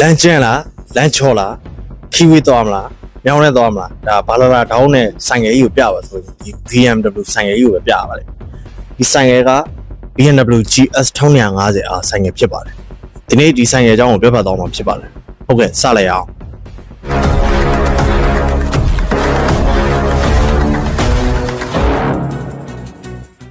လမ်းကျန်းလားလမ်းချော်လားခီဝေးသွားမလားမြောင်းနဲ့သွားမလားဒါဘာလာလာဒေါင်းနဲ့ဆိုင်ငယ်ကြီးကိုပြပါဆိုရင်ဒီ BMW ဆိုင်ငယ်ကြီးကိုပဲပြပါလေဒီဆိုင်ငယ်က BMW GS 1250အားဆိုင်ငယ်ဖြစ်ပါတယ်ဒီနေ့ဒီဆိုင်ငယ်အကြောင်းကိုပြောပြသွားမှာဖြစ်ပါတယ်ဟုတ်ကဲ့စလိုက်အောင်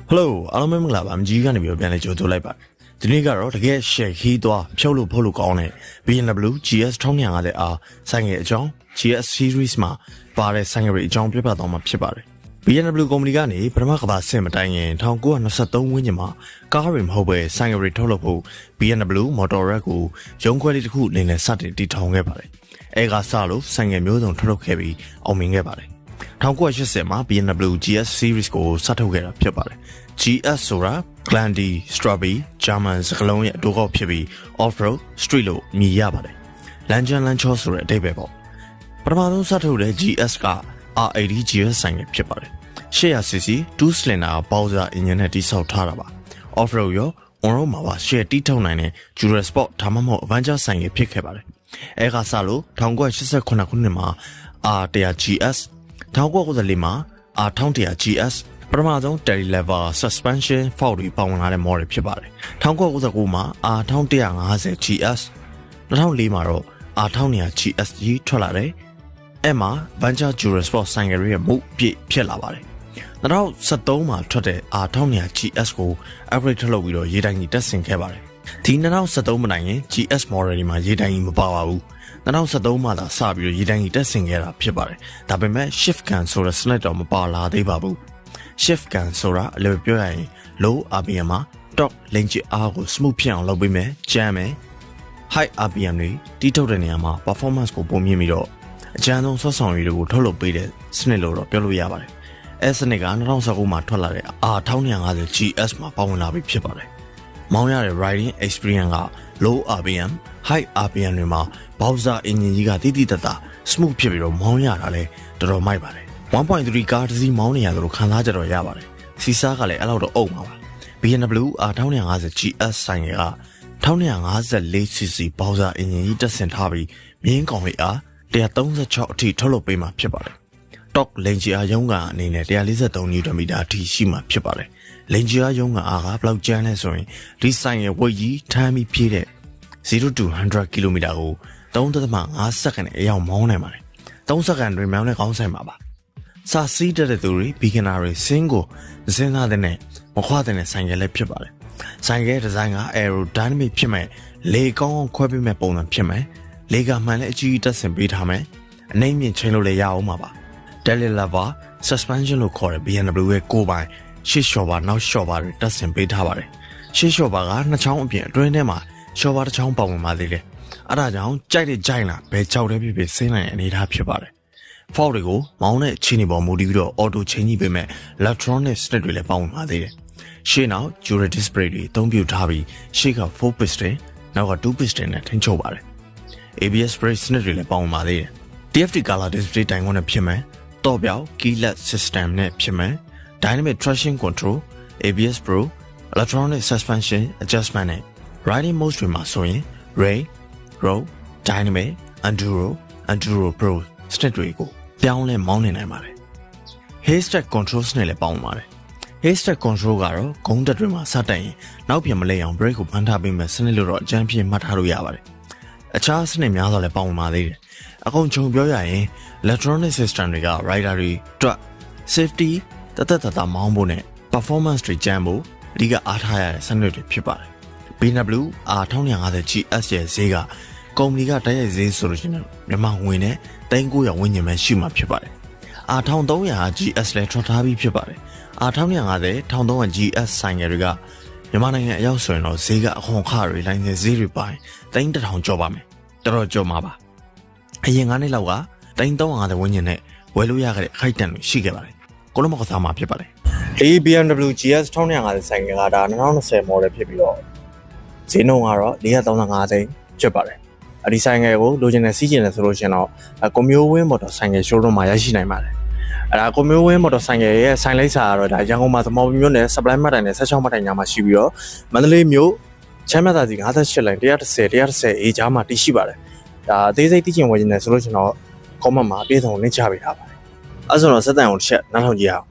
Hello အားလုံးပဲမင်္ဂလာပါမကြီးကနေပြီးတော့ပြန်လဲကြိုဆိုလိုက်ပါတယ် ဒီနေ့ကတော့တကယ်ရှယ်ခီးသွားဖြုတ်လို့ဖုတ်လို့ကောင်းတဲ့ BMW GS 1250အားဆိုင်ငယ်အကြောင်း GS series မှာပါတဲ့ဆိုင်ငယ်တွေအကြောင်းပြပြသွားမှာဖြစ်ပါတယ် BMW ကုမ္ပဏီကနေပထမကမ္ဘာစစ်မတိုင်ခင်1923ဝန်းကျင်မှာကားတွေမဟုတ်ပဲဆိုင်ငယ်တွေထုတ်လုပ်ဖို့ BMW Motorrad ကိုရုံးခွဲလေးတစ်ခုအနေနဲ့စတင်တည်ထောင်ခဲ့ပါတယ်အဲကစလို့ဆိုင်ငယ်မျိုးစုံထုတ်လုပ်ခဲ့ပြီးအောင်မြင်ခဲ့ပါတယ် 1980မှာ BMW GS series ကိုစထုတ်ခဲ့တာဖြစ်ပါတယ်။ GS ဆိုတာ Glandy Strawberry German စကားလုံးရဲ့အတိုးကောက်ဖြစ်ပြီး off-road street လို့မြည်ရပါတယ်။လန်ချန်လန်ချောဆိုတဲ့အဓိပ္ပာယ်ပေါ့။ပထမဆုံးစထုတ်တဲ့ GS က R80 GS ဆိုင်ရဖြစ်ပါတယ်။ 800cc 2 cylinder Bowser engine နဲ့တိဆောက်ထားတာပါ။ off-road ရော on-road မှာပါ share တိထုတ်နိုင်တဲ့ Jura Sport ဒါမှမဟုတ် Avenger ဆိုင်ရဖြစ်ခဲ့ပါတယ်။အဲကစလို့1989ခုနှစ်မှာ R100GS 1990မှာ R1100GS ပထမဆုံး Telelever Suspension Fault တွေပါဝင်လာတဲ့ model ဖြစ်ပါတယ်။1999မှာ R1150GS 2004မှာတော့ R1100GS ကြီးထွက်လာတယ်။အဲ့မှာ Venture Jura Sport ဆိုင်ကလေးရဲ့မုတ်ပြည့်ဖြစ်လာပါတယ်။2013မှာထွက်တဲ့ R1100GS ကို upgrade လုပ်ပြီးတော့ရေတိုင်ကြီးတက်ဆင်ခဲ့ပါတယ်။ဒီ2013မတိုင်ရင် GS model တွေမှာရေတိုင်ကြီးမပါပါဘူး။ 2013မှာသာစပြီးတော့ရေးတိုင်းကြီးတက်ဆင်ခဲ့တာဖြစ်ပါတယ်ဒါပေမဲ့ shift gun ဆိုတဲ့ snap တော့မပါလာသေးပါဘူး shift gun ဆိုတာအလိုပြောရရင် low RPM မှာ top range အားကို smooth ဖြစ်အောင်လုပ်ပေးမယ်ကြမ်းမယ် high RPM တွေတီးထုတ်တဲ့နေရာမှာ performance ကိုပုံမြင့်ပြီးတော့အကျန်းဆုံးဆွတ်ဆောင်ရည်တွေကိုထုတ်လုပ်ပေးတဲ့စနစ်လို့တော့ပြောလို့ရပါတယ်အဲစနစ်က2019မှာထွက်လာတဲ့ R1250 GS မှာပါဝင်လာပြီဖြစ်ပါတယ်မောင်းရတဲ့ riding experience က low RPM high RPM တွေမှာ browser engine ကြီးကတိတိတတ်တာ smooth ဖြစ်ပြီးတော့မောင်းရတာလည်းတော်တော်မိုက်ပါတယ်1.3ကားတစ်စီးမောင်းနေရတယ်လို့ခံစားကြတော့ရပါတယ်စီစားကလည်းအဲ့လောက်တော့အုပ်မှာပါ BMW R1250 GS ဆိုင်က 1254cc ဘောက်စာအင်ဂျင်ကြီးတက်ဆင်ထားပြီးမြင်းကောင်လေးအား136အထိထုတ်လုပ်ပေးမှာဖြစ်ပါတယ်။ Top Ranger ရုံးကန်အနေနဲ့143 Nm အထိရှိမှာဖြစ်ပါတယ်။ Ranger ရုံးကန်အားကဘယ်လောက်ကျန်းလဲဆိုရင်ဒီဆိုင်ရဲ့ weight ကြီးထမ်းပြီးပြေးတဲ့0 to 100 km ကို 3.5စက္ကန့်နဲ့အရောက်မောင်းနိုင်ပါတယ်။3စက္ကန့်တွင်မောင်းတဲ့ကောင်းဆိုင်ပါပါ။စာစီးတတ်တဲ့သူတွေ beginner တွေစင်းကိုမစင်းသားတဲ့နဲ့မခွာတဲ့နဲ့ဆိုင်ကလည်းဖြစ်ပါတယ်။ဆိုင်ကဒီဇိုင်းက aerodynamic ဖြစ်မဲ့လေကောင်းအောင်ခွဲပေးမဲ့ပုံစံဖြစ်မယ်။လေကမှန်လည်းအကြီးကြီးတက်ဆင်ပေးထားမယ်။အနှိမ့်မြင့်ချိန်လို့လည်းရအောင်ပါပါ။ Telelever suspension လို့ခေါ်တဲ့ BMW ရဲ့ကိုယ်ပိုင်ရှေ့လျှော်ပါနောက်လျှော်ပါတွေတက်ဆင်ပေးထားပါတယ်။ရှေ့လျှော်ပါကနှစ်ချောင်းအပြင်အတွင်းထဲမှာလျှော်ပါတစ်ချောင်းပါဝင်ပါသေးတယ်။ အဲဒါကြောင့်ကြိုက်တဲ့ကြိုက်လားဘယ်ကြောက်တဲ့ဖြစ်ဖြစ်စိမ့်နိုင်တဲ့အနေအထားဖြစ်ပါတယ်။ fault တွေကိုမောင်းတဲ့အခြေအနေပေါ်မူတည်ပြီးတော့ auto ချိန်ကြီးပေးမဲ့ electronic stick တွေလည်းပါဝင်ပါသေးတယ်။ရှေ့နောက် Jura display တွေအသုံးပြုထားပြီးရှေ့က4 piston နောက်က2 piston နဲ့ထိန်းချုပ်ပါတယ်။ ABS brake စနစ်တွေလည်းပါဝင်ပါသေးတယ်။ TFT color display တိုင်ခွန်းနဲ့ဖြစ်မယ်။တော့ပြောက် keyless system နဲ့ဖြစ်မယ်။ dynamic traction control ABS Pro electronic suspension adjustment နဲ့ riding mode တွေမှာဆိုရင် rain road dynamic enduro enduro pro စနစ်တွေကိုပြောင်းလဲမောင်းနေနိုင်ပါတယ် haystack control စနစ်လည်းပေါင်းပါတယ် haystack control ကတော့ဂုံးတက်တွေမှာစတက်ရင်နောက်ပြန်မလဲအောင် brake ကိုဖန်ထားပေးမယ်စနစ်လို့တော့အကြမ်းဖြင့်မှတ်ထားလို့ရပါတယ်အခြားစနစ်များစွာလည်းပေါင်းပါသေးတယ်အကုန်ခြုံပြောရရင် electronic system တွေက rider တွေအတွက် safety တသက်တသက်မောင်းဖို့နဲ့ performance တွေကြမ်းဖို့အဓိကအားထားရတဲ့စနစ်တွေဖြစ်ပါတယ် BMW R1250 GS ရဲ့ဈေးကကုမ္ပဏီကတိုက်ရိုက်ဈေးဆိုလို့ရှိရင်မြန်မာငွေနဲ့3900ဝန်းကျင်ပဲရှိမှာဖြစ်ပါတယ်။ R1300 GS လည်းထွက်ထားပြီးဖြစ်ပါတယ်။ R1250 1300 GS ဆိုင်ငယ်တွေကမြန်မာနိုင်ငံအရောက်ဆိုရင်တော့ဈေးကအခွန်အခတွေလိုင်းနေဈေးတွေပိုင်း3000ကျော်ပါမယ်။တော်တော်ကျော်မှာပါ။အရင်9နှစ်လောက်က3350ဝန်းကျင်နဲ့ဝယ်လို့ရခဲ့တဲ့အခိုက်အတန့်တွေရှိခဲ့ပါတယ်။ကိုလုံးမကစားမှာဖြစ်ပါတယ်။ A BMW GS 1250ဆိုင်ငယ်ကဒါ2020 model ဖြစ်ပြီးတော့ ဈေးနှုန်းကတော့435သိန်းဖြစ်ပါတယ်။အဒီဆိုင်ငယ်ကိုလိုချင်တဲ့စီးကျင်တယ်ဆိုလို့ရှိရင်တော့ကွန်မျိုးဝင်းမော်တော်ဆိုင်ငယ် showroom မှာရရှိနိုင်ပါတယ်။အဲ့ဒါကွန်မျိုးဝင်းမော်တော်ဆိုင်ငယ်ရဲ့ဆိုင်လိပ်စာကတော့ဒါရန်ကုန်မှာသမော်မျိုးနဲ့ supply မှတ်တိုင်နဲ့16မှတ်တိုင်ညာမှာရှိပြီးတော့မန္တလေးမြို့ချမ်းမြသာစီ58လိုင်း130 130 A ကြားမှာတည်ရှိပါတယ်ဒါအသေးစိတ်သိချင်ဝယ်ချင်တယ်ဆိုလို့ကျွန်တော် comment မှာအပြည့်အစုံလင့်ချပေးထားပါတယ်အဲ့ဆိုတော့စက်တန်ကိုတစ်ချက်နားထောင်ကြည့်ရအောင်